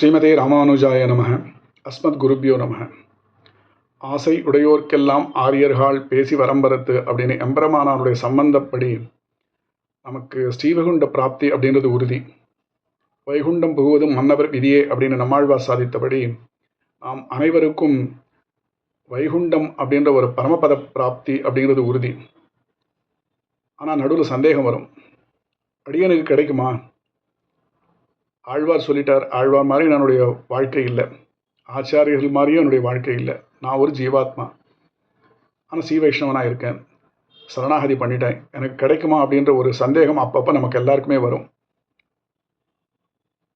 ஸ்ரீமதே ராமானுஜாய நமக. அஸ்மத் குருபியோ நமக. ஆசை உடையோர்க்கெல்லாம் ஆரியர்கள் பேசி வரம்பரத்து அப்படின்னு எம்பரமானாருடைய சம்பந்தப்படி நமக்கு ஸ்ரீவைகுண்ட பிராப்தி அப்படின்றது உறுதி. வைகுண்டம் புகுவதும் மன்னவர் விதியே அப்படின்னு நம்மாழ்வார் சாதித்தபடி நாம் அனைவருக்கும் வைகுண்டம் அப்படின்ற ஒரு பரமபத பிராப்தி அப்படிங்கிறது உறுதி. ஆனால் நடுவில் சந்தேகம் வரும். அடியனுக்கு கிடைக்குமா? ஆழ்வார் சொல்லிட்டார் ஆழ்வார் மாதிரி என்னுடைய வாழ்க்கை இல்லை. ஆச்சாரியர்கள் மாதிரியும் என்னுடைய வாழ்க்கை இல்லை. நான் ஒரு ஜீவாத்மா. ஆனால் சீ. வைஷ்ணவனாக இருக்கேன். சரணாகதி பண்ணிட்டேன். எனக்கு கிடைக்குமா? அப்படின்ற ஒரு சந்தேகம் அப்பப்போ நமக்கு எல்லாருக்குமே வரும்.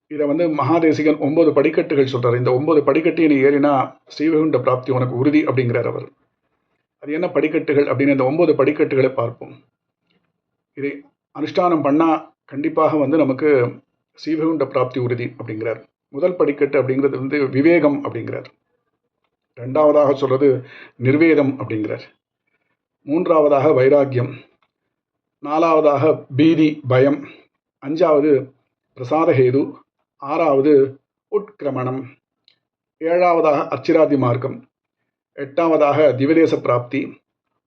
இதை வந்து மகாதேசிகன் ஒன்பது படிக்கட்டுகள் சொல்கிறார் இந்த ஒன்பது படிக்கட்டு நீ ஏறினா ஸ்ரீவைகுண்ட பிராப்தி உனக்கு உறுதி அப்படிங்கிறார் அவர். அது என்ன படிக்கட்டுகள் அப்படின்னு இந்த ஒன்பது படிக்கட்டுகளை பார்ப்போம். இதை அனுஷ்டானம் பண்ணால் கண்டிப்பாக வந்து நமக்கு சீவகுண்ட பிராப்தி உறுதி அப்படிங்கிறார். முதல் படிக்கட்டு அப்படிங்கிறது வந்து விவேகம் அப்படிங்கிறார். ரெண்டாவதாக சொல்றது நிர்வேதம் அப்படிங்கிறார். மூன்றாவதாக வைராக்கியம். நாலாவதாக பீதி பயம். அஞ்சாவது பிரசாதஹேது ஆறாவது உட்கிரமணம். ஏழாவதாக அச்சிராதி மார்க்கம். எட்டாவதாக திவதேச பிராப்தி.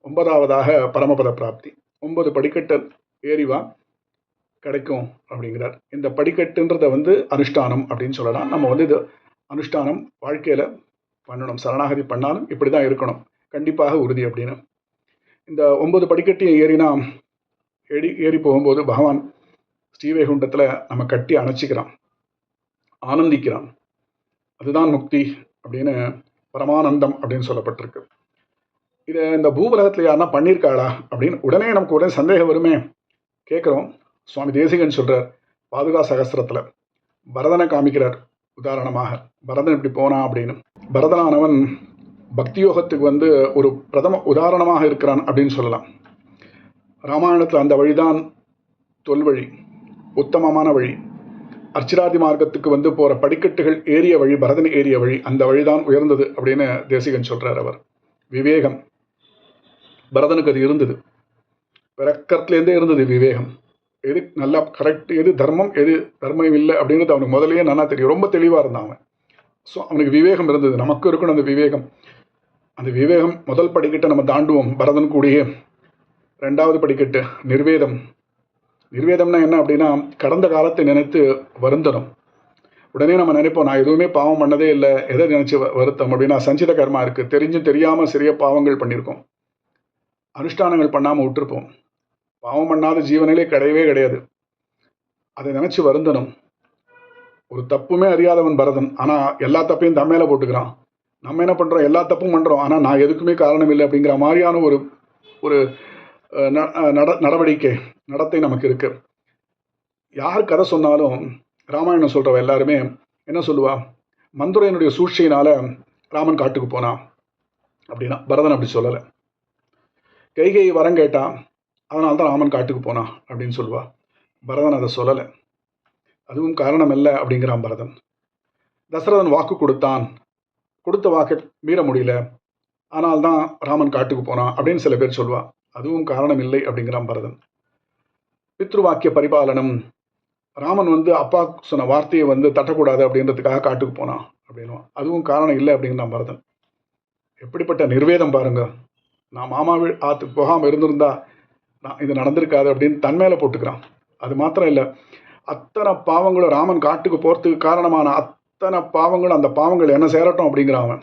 ஒன்பதாவதாக பரமபத பிராப்தி. ஒன்பது படிக்கட்டு. ஏறிவா கிடைக்கும் அப்படிங்கிறார். இந்த படிக்கட்டுன்றதை வந்து அனுஷ்டானம் அப்படின்னு சொல்லலாம். நம்ம வந்து இது அனுஷ்டானம் வாழ்க்கையில் பண்ணணும். சரணாகதி பண்ணாலும் இப்படி தான் இருக்கணும். கண்டிப்பாக உறுதி அப்படின்னு. இந்த ஒன்பது படிக்கட்டையும் ஏறினா ஏறி ஏறி போகும்போது பகவான் ஸ்ரீவைகுண்டத்தில் நம்ம கட்டி அணைச்சிக்கிறான். ஆனந்திக்கிறான். அதுதான் முக்தி அப்படின்னு பரமானந்தம் அப்படின்னு சொல்லப்பட்டிருக்கு. இதை இந்த பூபலகத்தில் யாருன்னா பண்ணியிருக்காளா அப்படின்னு உடனே நமக்கு உடனே சந்தேகம் வருமே. கேட்குறோம். சுவாமி தேசிகன் சொல்கிறார் பாதுகா சகசிரத்தில். பரதனை காமிக்கிறார் உதாரணமாக. பரதன் இப்படி போனான் அப்படின்னு. பரதனானவன் பக்தி யோகத்துக்கு வந்து ஒரு பிரதம உதாரணமாக இருக்கிறான் அப்படின்னு சொல்லலாம். ராமாயணத்தில் அந்த வழிதான் தொல்வழி உத்தமமான வழி. அர்ச்சிராதி மார்க்கத்துக்கு வந்து போகிற படிக்கட்டுகள் ஏறிய வழி பரதன் ஏறிய வழி அந்த வழிதான் உயர்ந்தது அப்படின்னு தேசிகன் சொல்கிறார் அவர். விவேகம். பரதனுக்கு அது இருந்தது. பிறக்கத்துலேருந்தே இருந்தது விவேகம். எது நல்லா கரெக்ட் எது தர்மம் எது தர்மம் இல்லை அப்படிங்கிறது அவனுக்கு முதலேயே நல்லா தெரியும். ரொம்ப தெளிவாக இருந்தான் அவன். ஸோ அவனுக்கு விவேகம் இருந்தது. நமக்கு இருக்கணும் அந்த விவேகம். அந்த விவேகம் முதல் படிக்கட்டை நம்ம தாண்டுவோம் பரதன் கூடியே. ரெண்டாவது படிக்கட்டு நிர்வேதம். நிர்வேதம்னா என்ன அப்படின்னா கடந்த காலத்தை நினைத்து வருந்தனும் உடனே நம்ம நினைப்போம் நான் எதுவுமே பாவம் பண்ணதே இல்லை. எதை நினச்சி வருத்தம் அப்படின்னா சஞ்சித கர்மா இருக்குது தெரிஞ்சும் தெரியாமல் சிறிய பாவங்கள் பண்ணியிருக்கோம். அனுஷ்டானங்கள் பண்ணாமல் விட்டுருப்போம். பாவம் பண்ணாத ஜீவனிலே கிடையவே கிடையாது. அதை நினச்சி வருந்தனும். ஒரு தப்புமே அறியாதவன் பரதன். ஆனால் எல்லா தப்பையும் தம் மேலே போட்டுக்கிறான். நம்ம என்ன பண்ணுறோம் எல்லா தப்பும் பண்ணுறோம் ஆனால் நான் எதுக்குமே காரணம் இல்லை அப்படிங்கிற மாதிரியான ஒரு ஒரு நட நடவடிக்கை நடத்தை நமக்கு இருக்கு. யார் கதை சொன்னாலும் ராமாயணம் சொல்கிறவ எல்லாருமே என்ன சொல்லுவா? மந்துரையனுடைய சூழ்ச்சியினால ராமன் காட்டுக்கு போனான். அப்படின்னா பரதன் அப்படி சொல்லலை. கைகை வரம் கேட்டான். அதனால தான் ராமன் காட்டுக்கு போனான் அப்படின்னு சொல்லுவா. பரதன் அதை சொல்லலை. அதுவும் காரணம் இல்லை அப்படிங்கிறான் பரதன். தசரதன் வாக்கு கொடுத்தான். கொடுத்த வாக்கை மீற முடியல. ஆனால் தான் ராமன் காட்டுக்கு போனான் அப்படின்னு சில பேர் சொல்லுவா. அதுவும் காரணம் இல்லை அப்படிங்கிறான் பரதன். பித்ருவாக்கிய பரிபாலனம். ராமன் வந்து அப்பா சொன்ன வார்த்தையை வந்து தட்டக்கூடாது அப்படின்றதுக்காக காட்டுக்கு போனான் அப்படின்னுவான் அதுவும் காரணம் இல்லை அப்படிங்கிறான் பரதன். எப்படிப்பட்ட நிர்வேதம் பாருங்க. நான் மாமா ஆற்றுக்கு போகாமல் இருந்திருந்தா நான் இது நடந்திருக்காது அப்படின்னு தன் மேலே போட்டுக்கிறான். அது மாத்திரம் இல்லை. அத்தனை பாவங்களும் ராமன் காட்டுக்கு போகிறதுக்கு காரணமான அத்தனை பாவங்களும் அந்த பாவங்கள் என்ன சேரட்டும் அப்படிங்கிறான் அவன்.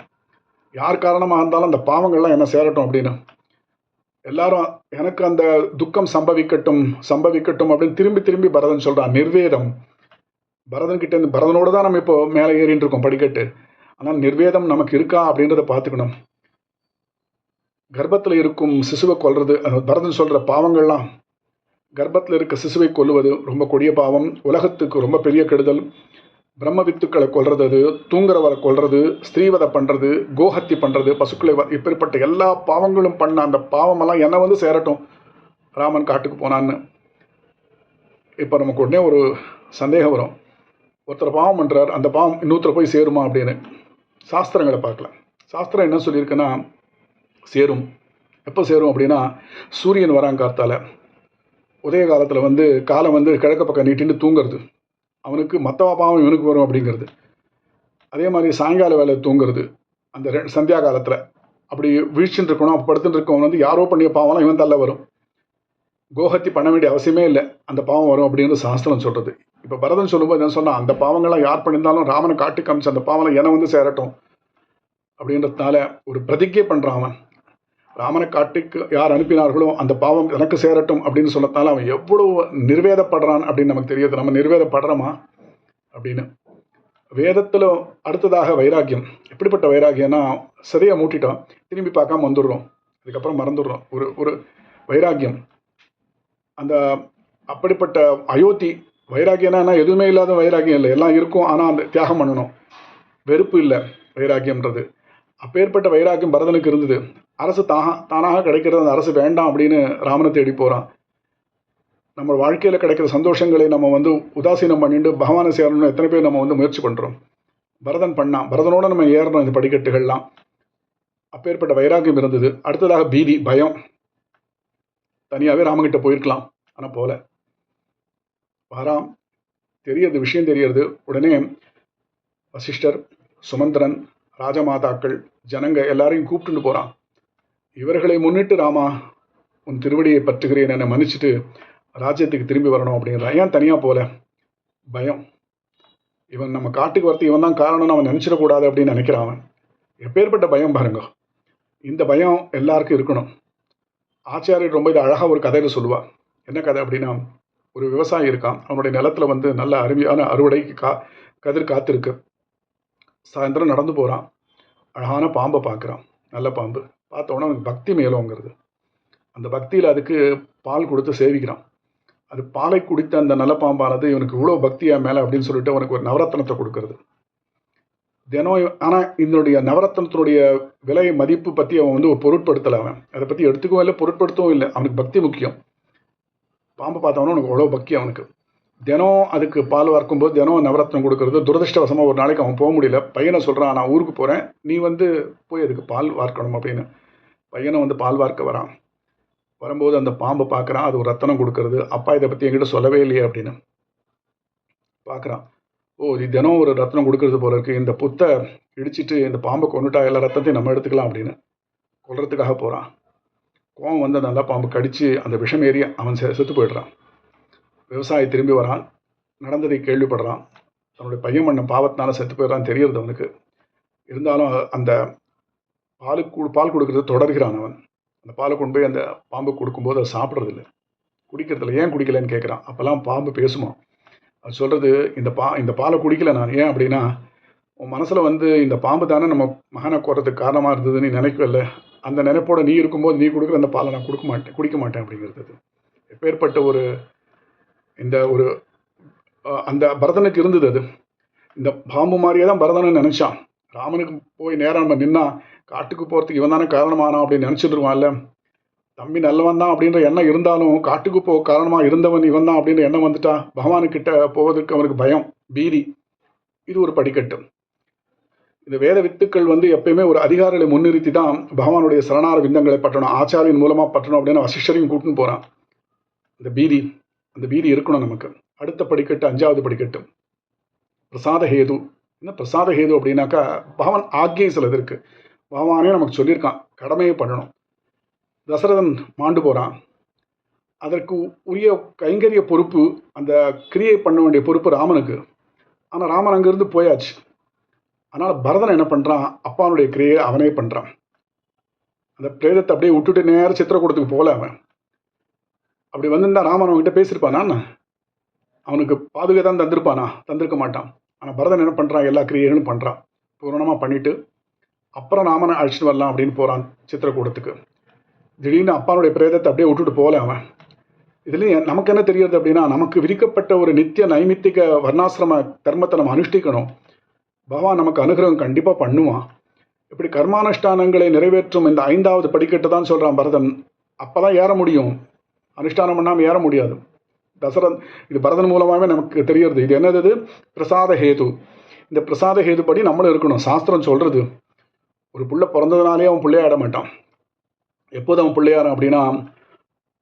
யார் காரணமாக இருந்தாலும் அந்த பாவங்கள்லாம் என்ன சேரட்டும் அப்படின்னு. எல்லாரும் எனக்கு அந்த துக்கம் சம்பவிக்கட்டும் சம்பவிக்கட்டும் அப்படின்னு திரும்பி திரும்பி பரதன் சொல்கிறான் நிர்வேதம். பரதன் கிட்டேருந்து பரதனோடு தான் நம்ம இப்போ மேலே ஏறின்னு இருக்கோம் படிக்கட்டு. ஆனால் நிர்வேதம் நமக்கு இருக்கா அப்படின்றத பார்த்துக்கணும். கர்ப்பத்தில் இருக்கும் சிசுவை கொல்றது பரதன் சொல்கிற பாவங்கள்லாம் கர்ப்பத்தில் இருக்க சிசுவை கொல்லுவது ரொம்ப கொடிய பாவம். உலகத்துக்கு ரொம்ப பெரிய கெடுதல். பிரம்ம வித்துக்களை கொல்றது அது தூங்குறவரை கொல்றது ஸ்திரீவதை பண்ணுறது கோஹத்தி பண்ணுறது பசுக்களை இப்படிப்பட்ட எல்லா பாவங்களும் பண்ண அந்த பாவமெல்லாம் என்ன வந்து சேரட்டும் ராமன் காட்டுக்கு போனான்னு. இப்போ நமக்கு உடனே ஒரு சந்தேகம் வரும். ஒருத்தர் பாவம் பண்ணுறார் அந்த பாவம் இன்னொருத்தர் போய் சேருமா அப்படின்னு. சாஸ்திரங்களை பார்க்கலாம். சாஸ்திரம் என்ன சொல்லியிருக்குன்னா சேரும். எப்போ சேரும் அப்படின்னா சூரியன் வராங்காத்தால் உதய காலத்தில் வந்து காலம் வந்து கிழக்க பக்கம் நீட்டின்னு தூங்குறது. அவனுக்கு மற்றவா பாவம் இவனுக்கு வரும் அப்படிங்கிறது. அதே மாதிரி சாயங்கால வேலை தூங்குறது. அந்த ரெ சந்தியா காலத்தில். அப்படி வீழ்ச்சின்னு இருக்கணும் அப்போ படுத்துட்டு இருக்கவன் வந்து யாரோ பண்ணிய பாவம்லாம் இவன் தள்ள வரும். கோஹத்தி பண்ண வேண்டிய அவசியமே இல்லை. அந்த பாவம் வரும் அப்படின்னு சாஸ்திரம் சொல்கிறது இப்போ பரதன் சொல்லும்போது என்ன சொன்னால் அந்த பாவங்கள்லாம் யார் பண்ணியிருந்தாலும் ராமனை காட்டி காமிச்சு அந்த பாவம்லாம் என வந்து சேரட்டும். அப்படின்றதுனால ஒரு பிரதிஜை பண்ணுறான் அவன். ராமனை காட்டுக்கு யார் அனுப்பினார்களோ அந்த பாவம் எனக்கு சேரட்டும் அப்படின்னு சொன்னதால அவன் எவ்வளவு நிர்வேதப்படுறான் அப்படின்னு நமக்கு தெரியுது. நம்ம நிர்வேதப்படுறோமா? அப்படின்னு. வேதத்தில் அடுத்ததாக வைராக்கியம் எப்படிப்பட்ட வைராக்கியம்னா சரியாக மூட்டிட்டோம் திரும்பி பார்க்காம வந்துடுறோம். அதுக்கப்புறம் மறந்துடுறோம். ஒரு ஒரு வைராக்கியம் அந்த அப்படிப்பட்ட அயோத்தி வைராக்கியம்னா எதுவுமே இல்லாத வைராக்கியம் இல்லை. எல்லாம் இருக்கும் ஆனால் அந்த தியாகம் பண்ணணும். வெறுப்பு இல்லை வைராக்கியம்ன்றது அப்பேற்பட்ட வைராக்கியம் பரதனுக்கு இருந்தது. அரசு தாக தானாக கிடைக்கிறது அந்த அரசு வேண்டாம் அப்படின்னு ராமனை தேடி போகிறான் நம்ம வாழ்க்கையில் கிடைக்கிற சந்தோஷங்களை நம்ம வந்து உதாசீனம் பண்ணிட்டு பகவானை சேரணும்னு எத்தனை பேர் நம்ம வந்து முயற்சி பண்ணுறோம் பரதன் பண்ணான். பரதனோட நம்ம ஏறணும் இந்த படிக்கட்டுகள்லாம். அப்பேற்பட்ட வைராக்கியம் இருந்தது. அடுத்ததாக பீதி பயம். தனியாகவே ராமகிட்ட போயிருக்கலாம். ஆனால் போல வாராம். தெரியறது விஷயம் தெரியறது உடனே வசிஷ்டர் சுமந்திரன் ராஜமாதாக்கள் ஜனங்க எல்லாரையும் கூப்பிட்டுட்டு போகிறான் இவர்களை முன்னிட்டு ராமா உன் திருவடியை பற்றுகிறேன் என்னை மன்னிச்சுட்டு ராஜ்யத்துக்கு திரும்பி வரணும் அப்படிங்கிறா ஏன் தனியாக போல? பயம். இவன் நம்ம காட்டுக்கு வரத்து இவன் தான் காரணம்னு அவன் நினச்சிடக்கூடாது அப்படின்னு நினைக்கிறான் அவன். எப்பேற்பட்ட பயம் பாருங்க. இந்த பயம் எல்லாருக்கும் இருக்கணும். ஆச்சாரியர் ரொம்ப இது அழகாக ஒரு கதையில் சொல்லுவா. என்ன கதை அப்படின்னா ஒரு விவசாயி இருக்கான். அவனுடைய நிலத்துல வந்து நல்ல அருமையான அறுவடைக்கு கா கதிர் காத்திருக்கு. சாயந்தரம் நடந்து போகிறான் அழகான பாம்பை பார்க்குறான். நல்ல பாம்பு. பார்த்தோன்னா அவனுக்கு பக்தி மேலோங்கிறது. அந்த பக்தியில் அதுக்கு பால் கொடுத்து சேவிக்கிறான். அது பாலை குடித்த அந்த நல்ல பாம்பானது இவனுக்கு இவ்வளோ பக்தியாக மேலே அப்படின்னு சொல்லிட்டு அவனுக்கு ஒரு நவரத்னத்தை கொடுக்கறது. தினம் ஆனால் இதனுடைய நவரத்னத்தினுடைய விலை மதிப்பு பற்றி அவன் வந்து ஒரு பொருட்படுத்தலை அவன். அதை பற்றி எடுத்துக்கவும் இல்லை பொருட்படுத்தவும் இல்லை. அவனுக்கு பக்தி முக்கியம். பாம்பை பார்த்தவனும் அவனுக்கு அவ்வளோ பக்தி அவனுக்கு. தினம் அதுக்கு பால் வறக்கும்போது தினம் நவரத்னம் கொடுக்கறது. துரதிருஷ்டவசமாக ஒரு நாளைக்கு அவன் போக முடியல. பையனை சொல்கிறான் நான் ஊருக்கு போகிறேன் நீ வந்து போய் அதுக்கு பால் வார்க்கணும் அப்படின்னு. பையனை வந்து பால் வார்க்க வரான். வரும்போது அந்த பாம்பை பார்க்குறான். அது ஒரு ரத்தனம் கொடுக்கறது. அப்பா இதை பற்றி என்கிட்ட சொல்லவே இல்லையே அப்படின்னு. பார்க்குறான். ஓ இது தினம் ஒரு ரத்தனம் கொடுக்கறது போல இருக்குது இந்த புத்தை இடிச்சிட்டு இந்த பாம்பை கொண்டுட்டா எல்லா ரத்தத்தையும் நம்ம எடுத்துக்கலாம் அப்படின்னு. கொல்றதுக்காக போகிறான் கோவம் வந்து நல்லா பாம்பு கடித்து அந்த விஷம் ஏறி அவன் செ செத்து போயிடுறான். விவசாயி திரும்பி வரான் நடந்ததை கேள்விப்படுறான். தன்னுடைய பையன் பண்ண பாவத்தினால செத்து போயிடறான் தெரியறது அவனுக்கு. இருந்தாலும் அந்த பாலுக்கு பால் கொடுக்கறது தொடர்கிறான் அவன். அந்த பாலை கொண்டு போய் அந்த பாம்பு கொடுக்கும்போது அதை சாப்பிட்றதில்ல. குடிக்கிறதில்ல. ஏன் குடிக்கலன்னு கேட்குறான். அப்போல்லாம் பாம்பு பேசுமா? அது சொல்கிறது இந்த பா இந்த பாலை குடிக்கல நான். ஏன் அப்படின்னா உன் மனசில் வந்து இந்த பாம்பு தானே நம்ம மகனை கோரத்துக்கு காரணமாக இருந்ததுன்னு நீ நினைக்கல. அந்த நினைப்போட நீ இருக்கும்போது நீ கொடுக்குற அந்த பாலை நான் கொடுக்க மாட்டேன் குடிக்க மாட்டேன் அப்படிங்கிறது. எப்பேற்பட்ட ஒரு இந்த ஒரு அந்த பரதனுக்கு இருந்தது அது. இந்த பாம்பு மாதிரியே தான் பரதனை நினைச்சான். ராமனுக்கு போய் நேரம் நம்ம நின்னா காட்டுக்கு போகிறதுக்கு இவன் தானே காரணமானான் அப்படின்னு நினச்சிட்டுருவான்ல தம்பி நல்லவன் தான் அப்படின்ற எண்ணம் இருந்தாலும் காட்டுக்கு போக காரணமாக இருந்தவன் இவன் தான் அப்படின்ற எண்ணம் வந்துட்டா பகவானுக்கிட்ட போவதற்கு அவனுக்கு பயம் பீதி. இது ஒரு படிக்கட்டு. இந்த வேத வித்துக்கள் வந்து எப்பயுமே ஒரு அதிகாரிகளை முன்னிறுத்தி தான் பகவானுடைய சரணார விந்தங்களை பற்றணும் ஆச்சாரியின் மூலமாக பற்றணும் அப்படின்னு வசிஷ்டரையும் கூட்டின்னு போகிறான் இந்த பீதி. அந்த பீதி இருக்கணும் நமக்கு. அடுத்த படிக்கட்டு அஞ்சாவது படிக்கட்டு பிரசாத ஹேது. என்ன பிரசாத ஹேது அப்படின்னாக்கா பகவான் ஆக்ஞை சிலது இருக்கு. பகவானே நமக்கு சொல்லியிருக்கான் கடமையை பண்ணணும். தசரதன் மாண்டு போகிறான் அதற்கு உரிய கைங்கரிய பொறுப்பு அந்த கிரியை பண்ண வேண்டிய பொறுப்பு ராமனுக்கு. ஆனால் ராமன் அங்கேருந்து போயாச்சு. அதனால் பரதன் என்ன பண்ணுறான் அப்பானுடைய கிரியை அவனே பண்ணுறான் அந்த பிரேதத்தை அப்படியே விட்டுட்டு நேரம் சித்திரக்கூடத்துக்கு போகல அவன். அப்படி வந்திருந்தா ராமன் அவன்கிட்ட பேசியிருப்பானா அவனுக்கு பாதுகை தான் தந்திருப்பானா? தந்திருக்க மாட்டான். ஆனால் பரதன் என்ன பண்ணுறான் எல்லா கிரியைகளும் பண்ணுறான் பூரணமாக பண்ணிவிட்டு அப்புறம் ராமனை அழைச்சிட்டு வரலாம் அப்படின்னு போகிறான் சித்திரக்கூடத்துக்கு. திடீர்னு அப்பானுடைய பிரேதத்தை அப்படியே விட்டுட்டு போகல அவன். இதுலேயும் நமக்கு என்ன தெரியுது அப்படின்னா நமக்கு விதிக்கப்பட்ட ஒரு நித்திய நைமித்திக வர்ணாசிரம தர்மத்தை நம்ம அனுஷ்டிக்கணும். பகவான் நமக்கு அனுகிரகம் கண்டிப்பாக பண்ணுவான். இப்படி கர்மானுஷ்டானங்களை நிறைவேற்றும் இந்த ஐந்தாவது படிக்கட்டு தான் சொல்கிறான் பரதன். அப்போ தான் ஏற முடியும். அனுஷ்டானம் பண்ணாமல் ஏற முடியாது. தசரன் இது பரதன் மூலமாகவே நமக்கு தெரியறது. இது என்னது இது? பிரசாத ஹேது. இந்த பிரசாத ஹேது படி நம்மளும் இருக்கணும். சாஸ்திரம் சொல்கிறது ஒரு பிள்ளை பிறந்ததுனாலே அவன் பிள்ளையாட மாட்டான். எப்போது அவன் பிள்ளையாரன் அப்படின்னா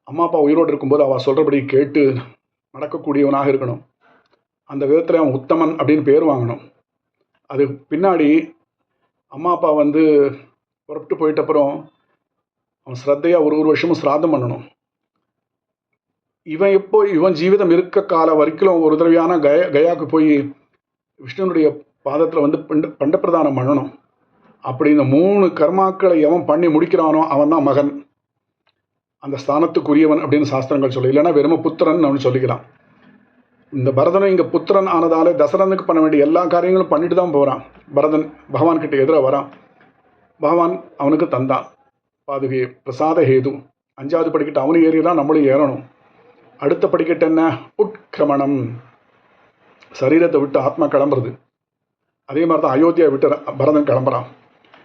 அம்மா அப்பா உயிரோடு இருக்கும்போது அவள் சொல்கிறபடி கேட்டு நடக்கக்கூடியவனாக இருக்கணும். அந்த விதத்தில் அவன் உத்தமன் அப்படின்னு பேர் வாங்கணும். அது பின்னாடி அம்மா அப்பா வந்து புறப்பட்டு போயிட்ட அப்புறம் அவன் ஸ்ரத்தையாக ஒரு ஒரு வருஷமும் சிராதம் பண்ணணும். இவன் எப்போ இவன் ஜீவிதம் இருக்க காலம் வரைக்கும் ஒரு தடவையான கய கயாவுக்கு போய் விஷ்ணுனுடைய பாதத்தில் வந்து பண்ட பண்டப்பிரதானம் பண்ணணும். அப்படி இந்த மூணு கர்மாக்களை எவன் பண்ணி முடிக்கிறானோ அவன் தான் மகன். அந்த ஸ்தானத்துக்குரியவன் அப்படின்னு சாஸ்திரங்கள் சொல்லி. இல்லைன்னா வெறும புத்திரன் அவனு சொல்லிக்கலாம். இந்த பரதனும் இங்கே புத்திரன் ஆனதாலே தசரனுக்கு பண்ண வேண்டிய எல்லா காரியங்களும் பண்ணிட்டு தான் போகிறான் பரதன் பகவான் கிட்ட எதிராக வரான். பகவான் அவனுக்கு தந்தான். பாதுகையை பிரசாத ஹேது. அஞ்சாவது படிக்கிட்டு அவனு ஏறிதான் நம்மளும் ஏறணும். அடுத்த படிக்கட்டு என்ன? உட்கிரமணம் சரீரத்தை விட்டு ஆத்மா கிளம்புறது. அதே மாதிரி தான் அயோத்தியா விட்டு பரதன் கிளம்புறான்.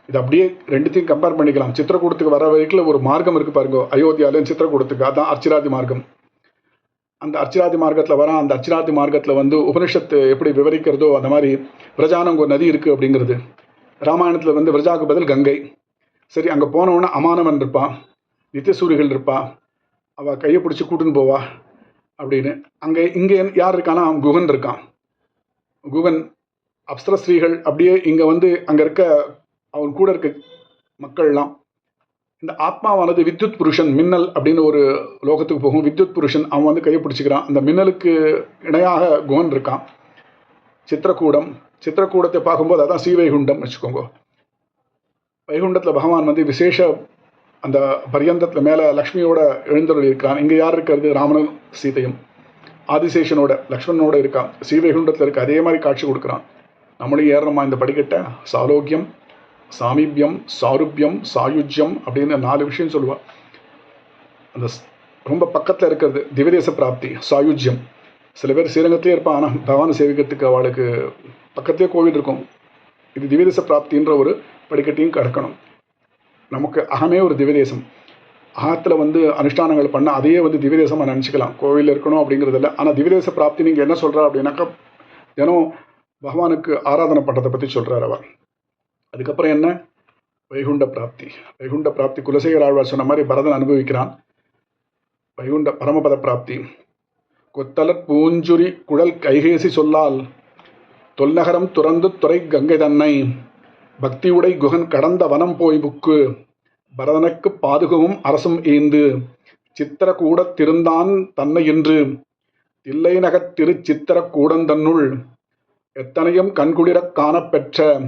இது அப்படியே ரெண்டுத்தையும் கம்பேர் பண்ணிக்கலாம். சித்திரக்கூடத்துக்கு வர வரைக்கும் ஒரு மார்க்கம் இருக்கு பாருங்க. அயோத்தியாலையும் சித்திரக்கூடத்துக்கு அதான் அர்ச்சிராதி மார்க்கம். அந்த அர்ச்சிராதி மார்க்கத்தில் வர அந்த அர்ச்சிராதி மார்க்கத்தில் வந்து உபனிஷத்து எப்படி விவரிக்கிறதோ அந்த மாதிரி பிரஜானம் ஒரு நதி இருக்குது அப்படிங்கிறது. ராமாயணத்தில் வந்து பிரஜாவுக்கு பதில் கங்கை. சரி அங்கே போனவொன்னே அமானவன் இருப்பான். நித்தியசூரிகள் இருப்பான். அவள் கையை பிடிச்சி கூட்டுன்னு போவா அப்படின்னு. அங்கே இங்கே யார் இருக்கானா அவன் குகன் இருக்கான். குகன் அப்சர ஸ்ரீகள் அப்படியே இங்கே வந்து அங்கே இருக்க அவன் கூட இருக்க மக்கள்லாம் இந்த ஆத்மாவானது வித்யுத் புருஷன் மின்னல் அப்படின்னு ஒரு லோகத்துக்கு போகும். வித்யுத் புருஷன் அவன் வந்து கையை பிடிச்சிக்கிறான். அந்த மின்னலுக்கு இணையாக குகன் இருக்கான். சித்திரக்கூடம் சித்திரக்கூடத்தை பார்க்கும்போது அதான் ஸ்ரீவைகுண்டம் வச்சுக்கோங்க. வைகுண்டத்தில் பகவான் வந்து விசேஷ அந்த பரியந்தத்தில் மேலே லக்ஷ்மியோட எழுந்தருள் இருக்கான் இங்கே யார் இருக்கிறது? ராமனும் சீதையும். ஆதிசேஷனோட லக்ஷ்மணனோட இருக்கான் ஸ்ரீவைகுண்டத்தில் இருக்க. அதே மாதிரி காட்சி கொடுக்குறான். நம்மளும் ஏறணுமா இந்த படிக்கட்டை? சாரோக்கியம் சாமீபியம் சாருபியம் சாயுஜ்யம் அப்படின்னு நாலு விஷயம் சொல்லுவாள் அந்த ஸ்- ரொம்ப பக்கத்தில் இருக்கிறது திவதேச பிராப்தி சாயுஜ்யம். சில பேர் ஸ்ரீரங்கத்திலே இருப்பான். ஆனால் பகவானை சேவிக்கிறதுக்கு அவளுக்கு பக்கத்திலே கோவில் இருக்கும். இது திவதேச பிராப்தின்ற ஒரு படிக்கட்டையும் கடக்கணும். நமக்கு அகமே ஒரு திவ்யதேசம். அகத்தில் வந்து அனுஷ்டானங்கள் பண்ண அதையே வந்து திவ்யதேசமாக நினச்சிக்கலாம். கோவில் இருக்கணும் அப்படிங்கிறது இல்லை ஆனால் திவ்யதேச பிராப்தி நீங்கள் என்ன சொல்கிறா அப்படின்னாக்கா தினம் பகவானுக்கு ஆராதனை பண்ணுறதை பற்றி சொல்கிறார் அவர். அதுக்கப்புறம் என்ன? வைகுண்ட பிராப்தி. வைகுண்ட பிராப்தி குலசேகர் ஆழ்வார் சொன்ன மாதிரி பரதன் அனுபவிக்கிறான். வைகுண்ட பரமபத பிராப்தி. கொத்தலற் பூஞ்சுரி குழல் கைகேசி சொல்லால் தொல்நகரம் துறந்து துறை கங்கை தன்னை. பக்தியுடை குகன் கடந்த வனம் போய் புக்கு. பரதனுக்கு பாதுகவும் அரசும் ஏந்து. சித்திரக்கூடத் திருந்தான் தன்னை என்று தில்லை திருச்சித்திரக்கூடந்தன்னுள் சித்திரக்கூடந்தன்னுள் எத்தனையும் கண்குளிரக் காணப்பெற்ற.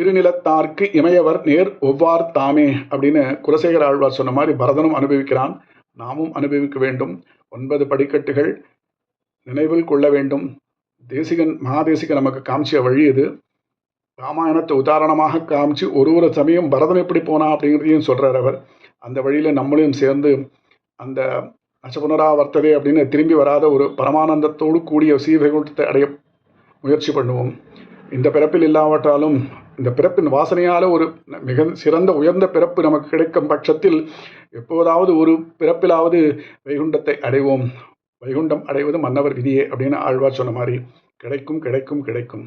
இருநிலத்தார்க்கு இமையவர் நேர் ஒவ்வார் தாமே அப்படின்னு குலசேகர ஆழ்வார் சொன்ன மாதிரி பரதனும் அனுபவிக்கிறான். நாமும் அனுபவிக்க வேண்டும். ஒன்பது படிக்கட்டுகள் நினைவில் கொள்ள வேண்டும். தேசிகன் மகாதேசிகன் நமக்கு காமிச்சிய வழி இது. ராமாயணத்தை உதாரணமாக காமிச்சு ஒரு ஒரு சமயம் பரதன் எப்படி போனா அப்படிங்கிறதையும் சொல்கிறார் அவர். அந்த வழியில் நம்மளையும் சேர்ந்து அந்த நச்சபுனராவர்த்ததே அப்படின்னு திரும்பி வராத ஒரு பரமானந்தத்தோடு கூடிய சீவைகுண்டத்தை அடைய முயற்சி பண்ணுவோம். இந்த பிறப்பில் இல்லாவிட்டாலும் இந்த பிறப்பின் வாசனையால் ஒரு மிக சிறந்த உயர்ந்த பிறப்பு நமக்கு கிடைக்கும் பட்சத்தில் எப்போதாவது ஒரு பிறப்பிலாவது வைகுண்டத்தை அடைவோம். வைகுண்டம் அடைவது மன்னவர் விதியே அப்படின்னு ஆழ்வார் சொன்ன மாதிரி கிடைக்கும் கிடைக்கும் கிடைக்கும்.